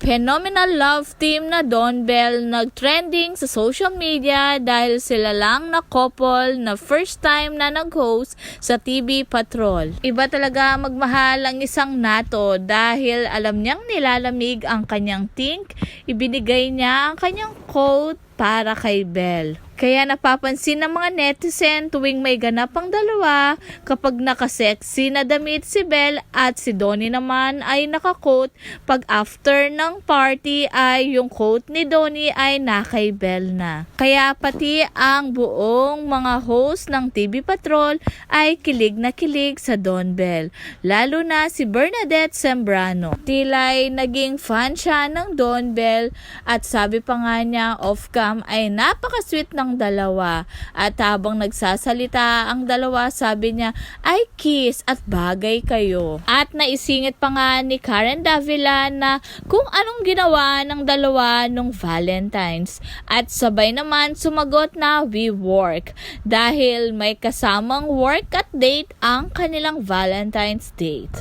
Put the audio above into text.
phenomenal love team na Don Bell nag-trending sa social media dahil sila lang na couple na first time na nag-host sa TV Patrol. Iba talaga magmahal ang isang nato dahil alam niyang nilalamig ang kanyang think, ibinigay niya ang kanyang quote para kay Bell. Kaya napapansin ng mga netizen tuwing may ganap ang dalawa kapag nakasexy na damit si Belle at si Donnie naman ay nakakoat pag after ng party ay yung coat ni Donnie ay na kay Belle na. Kaya pati ang buong mga host ng TV Patrol ay kilig na kilig sa Don Bell. Lalo na si Bernadette Sembrano. Tila'y naging fan siya ng Don Bell at sabi pa nga niya off-cam ay napaka-sweet ng dalawa. At habang nagsasalita ang dalawa, sabi niya, ay kiss at bagay kayo. At naisingit pa nga ni Karen Davila na kung anong ginawa ng dalawa nung Valentine's. At sabay naman sumagot na we work dahil may kasamang work at date ang kanilang Valentine's date.